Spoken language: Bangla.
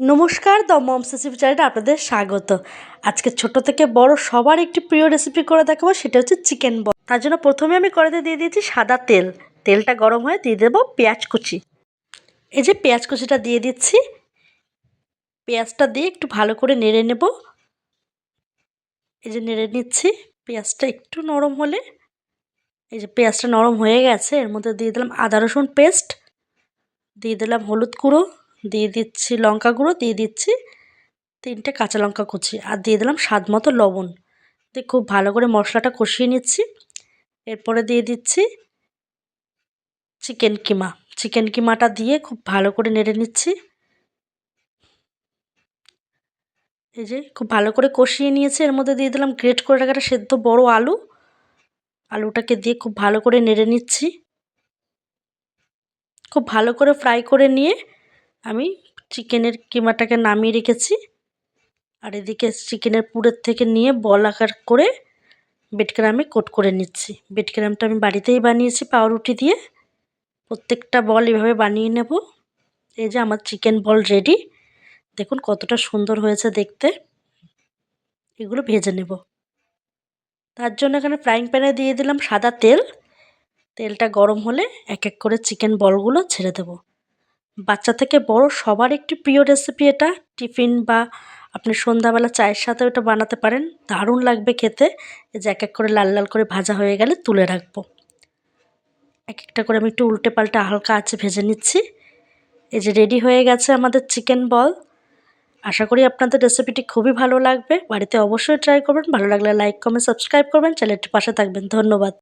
নমস্কার দ্য মমস রেসিপি চ্যানেলে আপনাদের স্বাগত। আজকে ছোট থেকে বড় সবার একটি প্রিয় রেসিপি করে দেখাবো, সেটা হচ্ছে চিকেন বল তার জন্য প্রথমে আমি কড়াইতে দিয়ে দিয়েছি সাদা তেল। তেলটা গরম হয়ে দিয়ে দেবো পেঁয়াজ কুচি। এই যে পেঁয়াজ কুচিটা দিয়ে দিচ্ছি, পেঁয়াজটা দিয়ে একটু ভালো করে নেড়ে নেব। এই যে নেড়ে নিচ্ছি, পেঁয়াজটা একটু নরম হলে, এই যে পেঁয়াজটা নরম হয়ে গেছে, এর মধ্যে দিয়ে দিলাম আদা রসুন পেস্ট, দিয়ে দিলাম হলুদ গুঁড়ো। দিয়ে দিচ্ছি লঙ্কা গুঁড়ো, দিয়ে দিচ্ছি তিনটে কাঁচা লঙ্কা কুচি আর দিয়ে দিলাম স্বাদ মতো লবণ। দিয়ে খুব ভালো করে মশলাটা কষিয়ে নিচ্ছি। এরপরে দিয়ে দিচ্ছি চিকেন কিমা। চিকেন কিমাটা দিয়ে খুব ভালো করে নেড়ে নিচ্ছি। এই যে খুব ভালো করে কষিয়ে নিয়েছি। এর মধ্যে দিয়ে দিলাম গ্রেট করে রাখাটা সেদ্ধ বড় আলু। আলুটাকে দিয়ে খুব ভালো করে নেড়ে নিচ্ছি। খুব ভালো করে ফ্রাই করে নিয়ে আমি চিকেনের কিমাটাকে নামিয়ে রেখেছি। আর এদিকে চিকেনের পুরের থেকে নিয়ে বল আকার করে বেটগ্রামে কোট করে নিচ্ছি। বেটগ্রামটা আমি বাড়িতেই বানিয়েছি পাউরুটি দিয়ে। প্রত্যেকটা বল এভাবে বানিয়ে নেব। এই যে আমার চিকেন বল রেডি। দেখুন কতটা সুন্দর হয়েছে দেখতে। এগুলো ভেজে নেব। তার জন্য এখানে ফ্রাইং প্যানে দিয়ে দিলাম সাদা তেল। তেলটা গরম হলে এক এক করে চিকেন বলগুলো ছেড়ে দেব। বাচ্চা থেকে বড় সবার একটি প্রিয় রেসিপি এটা। টিফিন বা আপনি সন্ধ্যাবেলা চায়ের সাথে ওটা বানাতে পারেন। দারুণ লাগবে খেতে। এই যে এক এক করে লাল লাল করে ভাজা হয়ে গেলে তুলে রাখব। এক একটা করে আমি একটু উল্টে পাল্টে হালকা আছে ভেজে নিচ্ছি। এই যে রেডি হয়ে গেছে আমাদের চিকেন বল আশা করি আপনাদের রেসিপিটি খুবই ভালো লাগবে। বাড়িতে অবশ্যই ট্রাই করবেন। ভালো লাগলে লাইক কমেন্ট সাবস্ক্রাইব করবেন। চ্যানেলটির পাশে থাকবেন। ধন্যবাদ।